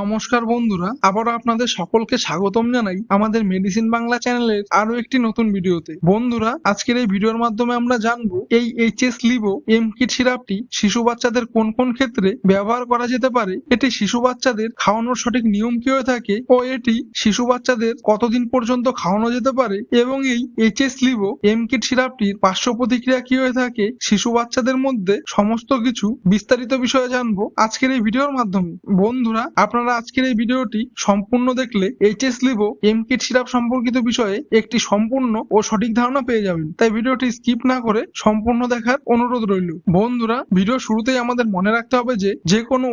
নমস্কার বন্ধুরা, আবারও আপনাদের সকলকে স্বাগতম জানাই আমাদের মেডিসিন বাংলা চ্যানেলের আরও একটি নতুন ভিডিওতে। বন্ধুরা, আজকের এই ভিডিওর মাধ্যমে আমরা জানব, এই এইচএস লিভো এম কিট সিরাপটি শিশু বাচ্চাদের কোন কোন ক্ষেত্রে ব্যবহার করা যেতে পারে? এটি শিশু বাচ্চাদের খাওয়ানোর সঠিক নিয়ম কি হয়ে থাকে? ও এটি শিশু বাচ্চাদের কতদিন পর্যন্ত খাওয়ানো যেতে পারে? এবং এই এইচএস লিভো এম কিট সিরাপটির পার্শ্ব প্রতিক্রিয়া কি হয়ে থাকে? শিশু বাচ্চাদের মধ্যে সমস্ত কিছু বিস্তারিত বিষয়ে জানব আজকের এই ভিডিওর মাধ্যমে। বন্ধুরা, আপনারা আজকের এই ভিডিওটি সম্পূর্ণ দেখলে HS Levo M Kit syrup সম্পর্কিত বিষয়ে একটি সম্পূর্ণ ও সঠিক ধারণা পেয়ে যাবেন। তাই ভিডিওটি স্কিপ না করে সম্পূর্ণ দেখার অনুরোধ রইল। বন্ধুরা, ভিডিও শুরুতেই আমাদের মনে রাখতে হবে যে যে কোনো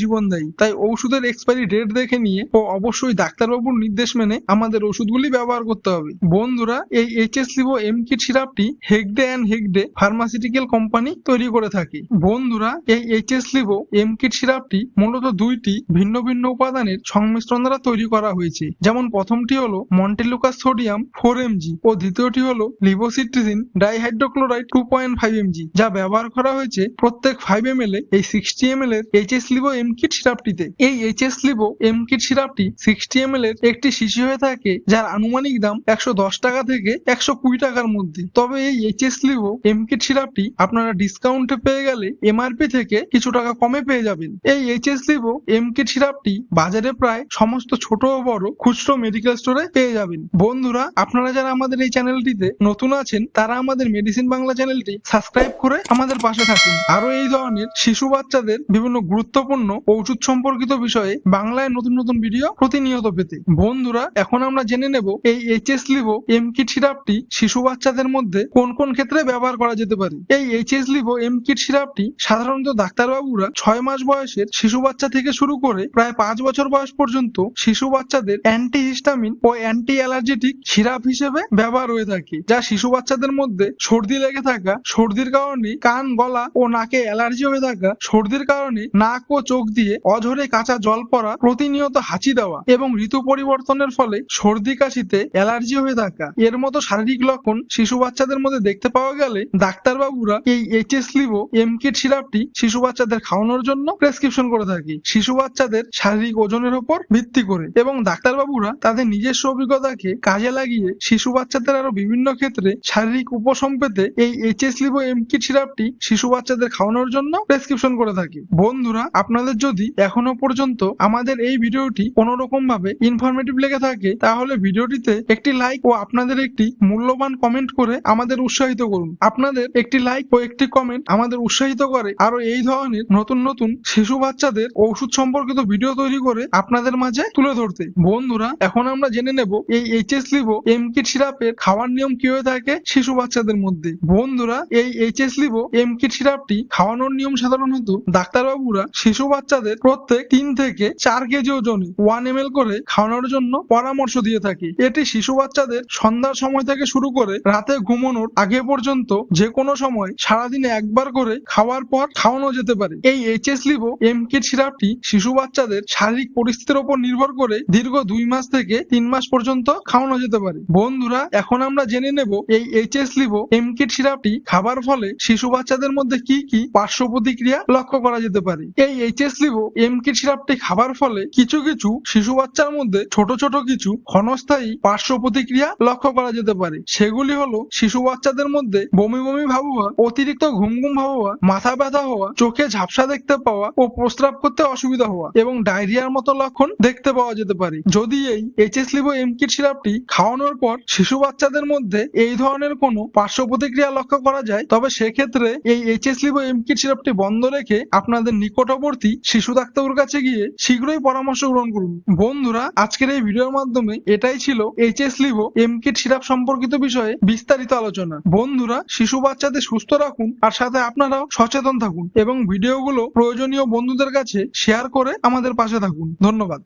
জীবন দেয় তাই ঔষধের এক্সপায়ারি ডেট দেখে নিয়ে ও অবশ্যই ডাক্তারবাবুর নির্দেশ মেনে আমাদের ওষুধগুলি ব্যবহার করতে হবে। বন্ধুরা, এই HS Livo M kit সিরাপটি Hegde and Hegde pharmaceutical company তৈরি করে থাকে। বন্ধুরা, এই এইচএস লিভো এম কিট সিরাপটি মূলত দুইটি ভিন্ন ভিন্ন উপাদানের সংমিশ্রণ দ্বারা তৈরি করা হয়েছে। যেমন প্রথমটি হলো মন্টেলুকাস সোডিয়াম ফোর এমজি ও দ্বিতীয়টি হলো levocetirizine dihydrochloride two point five mg যা ব্যবহার করা হয়েছে প্রত্যেক ফাইভ এম এল এই সিক্সটি এম এল এর এইচএস লিভো এম কিট সিরাপটিতে। এই এইচএস লিভো এম কিট সিরাপটি সিক্সটি এম এল এর একটি শিশি হয়ে থাকে, যার আনুমানিক দাম একশো দশ টাকা থেকে একশো কুড়ি টাকার মধ্যে। তবে এই এইচএস লিভো এম কিট সিরাপটি আপনারা ডিসকাউন্টে পেয়ে গেলে এমআরপি থেকে কিছু টাকা কমে পেয়ে যাবেন। এই এইচএস লিভো এম কিট সিরাপটি বাজারে প্রায় সমস্ত ছোট ও বড় খুচরো মেডিকেল স্টোরে পেয়ে যাবেন। বন্ধুরা, আপনারা যারা আমাদের এই চ্যানেলটিতে নতুন আছেন, তারা আমাদের মেডিসিন বাংলা চ্যানেলটি সাবস্ক্রাইব করে আমাদের পাশে থাকুন। আরও এই ধরনের শিশু বাচ্চাদের বিভিন্ন গুরুত্বপূর্ণ ঔষধ সম্পর্কিত বিষয়ে বাংলায় নতুন নতুন ভিডিও প্রতিনিয়ত পেতে। বন্ধুরা, এখন আমরা জেনে নেব এই এইচএস লিভো এম কিট সিরাপটি শিশু বাচ্চাদের মধ্যে কোন কোন ক্ষেত্রে ব্যবহার করা যেতে পারে? এই এইচএস লিভো এম কিট সিরাপটি সাধারণত ডাক্তারবাবুরা ছয় মাস বয়সের শিশু বাচ্চা থেকে শুরু করে প্রায় পাঁচ বছর বয়স পর্যন্ত শিশু বাচ্চাদের অ্যান্টি হিস্টামিন ও অ্যান্টি অ্যালার্জেটিক সিরাপ হিসেবে ব্যবহার হয়ে থাকে, যা শিশু বাচ্চাদের মধ্যে সর্দি লেগে থাকা, সর্দির কারণে কান, গলা ও নাকে অ্যালার্জি হয়ে থাকা, সর্দির কারণে নাক ও চোখ দিয়ে অঝরে কাঁচা জল পড়া, প্রতিনিয়ত হাঁচি দেওয়া এবং ঋতু পরিবর্তনের ফলে সর্দি কাশিতে অ্যালার্জি হয়ে থাকা। এর মতো শারীরিক লক্ষণ শিশু বাচ্চাদের মধ্যে দেখতে পাওয়া গেলে ডাক্তারবাবুরা এই এইচএস লিভো এম কিট সিরাপটি শিশু বাচ্চাদের খাওয়ানোর জন্য প্রেসক্রিপশন করে থাকে। শিশু বাচ্চাদের শারীরিক ওজনের উপর ভিত্তি করে এবং ডাক্তারবাবুরা তাদের নিজস্ব অভিজ্ঞতাকে কাজে লাগিয়ে শিশু বাচ্চাদের আরও বিভিন্ন ক্ষেত্রে শারীরিক উপশম পেতে এই এইচএস লিভো এম কিট সিরাপটি শিশু বাচ্চাদের খাওয়ানোর জন্য প্রেসক্রিপশন করে থাকে। বন্ধুরা, আপনাদের যদি এখনও পর্যন্ত আমাদের এই ভিডিওটি কোন রকম ভাবে ইনফরমেটিভ লেগে থাকে, তাহলে ভিডিওটিতে একটি লাইক ও আপনাদের একটি মূল্যবান কমেন্ট করে আমাদের উৎসাহিত করুন। আপনাদের একটি লাইক ও একটি কমেন্ট আমাদের উৎসাহিত করে আরও এই ধরনের নতুন নতুন শিশু বাচ্চাদের ঔষধ সম্পর্কিত ভিডিও তৈরি করে আপনাদের মাঝে তুলে ধরতে। বন্ধুরা, এখন আমরা জেনে নেব, এই এইচএস লিভো এম কিট সিরাপের খাওয়ার নিয়ম কি হয়ে থাকে শিশু বাচ্চাদের মধ্যে। বন্ধুরা, এই এইচএস লিভো এম কিট সিরাপটি খাওয়ানোর নিয়ম সাধারণত ডাক্তারবাবুরা শিশু বাচ্চাদের প্রত্যেক তিন থেকে চার কেজি ওজনে ওয়ান এম করে খাওয়ানোর জন্য পরামর্শ দিয়ে থাকে। এটি শিশু বাচ্চাদের সন্ধ্যার সময় থেকে শুরু করে রাতে ঘুমানোর আগে পর্যন্ত যে কোনো সময় সারাদিনে একবার করে খাওয়ার পর খাওয়ানো যেতে পারে। এই এইচএস লিভো এম কিট সিরাপটি শিশু বাচ্চাদের শারীরিক পরিস্থিতির উপর নির্ভর করে দীর্ঘ দুই মাস থেকে তিন মাস পর্যন্ত খাওয়ানো যেতে পারে। বন্ধুরা, এখন আমরা জেনে নেব এই এইচএস লিভো এম কিট সিরাপটি খাবার ফলে শিশু বাচ্চাদের মধ্যে কি কি পার্শ্ব প্রতিক্রিয়া লক্ষ্য করা যেতে পারে। এই এইচএস লিভো এম কিট সিরাপটি খাবার ফলে কিছু কিছু শিশু বাচ্চার মধ্যে ছোট ছোট কিছু ক্ষণস্থায়ী পার্শ্ব প্রতিক্রিয়া লক্ষ্য করা যেতে পারে। সেগুলি হলো শিশু বাচ্চাদের মধ্যে বমি বমি ভাব হওয়া, অতিরিক্ত ঘুম ঘুম ভাব হওয়া, মাথা ব্যথা হওয়া, চোখে ঝাপসা দেখতে পাওয়া ও প্রস্রাব করতে অসুবিধা হওয়া এবং ডায়রিয়ার মতো লক্ষণ দেখতে পাওয়া যেতে পারে। যদি এই এইচএস লিভো এম কিট সিরাপটি খাওয়ানোর পর শিশু বাচ্চাদের মধ্যে এই ধরনের কোনো পার্শ্ব প্রতিক্রিয়া লক্ষ্য করা যায়, তবে সেক্ষেত্রে এই এইচএস লিভো এম কিট সিরাপটি বন্ধ রেখে আপনাদের নিকটবর্তী শিশু ডাক্তারের কাছে গিয়ে শীঘ্রই পরামর্শ গ্রহণ করুন। বন্ধুরা, আজকের এই ভিডিওর মাধ্যমে এটাই ছিল HS Levo M Kit syrup সম্পর্কিত বিষয়ে বিস্তারিত আলোচনা। বন্ধুরা, শিশু বাচ্চাদের সুস্থ রাখুন আর সাথে আপনারাও সচেতন থাকুন এবং ভিডিওগুলো প্রয়োজনীয় বন্ধুদের কাছে শেয়ার করে আমাদের পাশে থাকুন। ধন্যবাদ।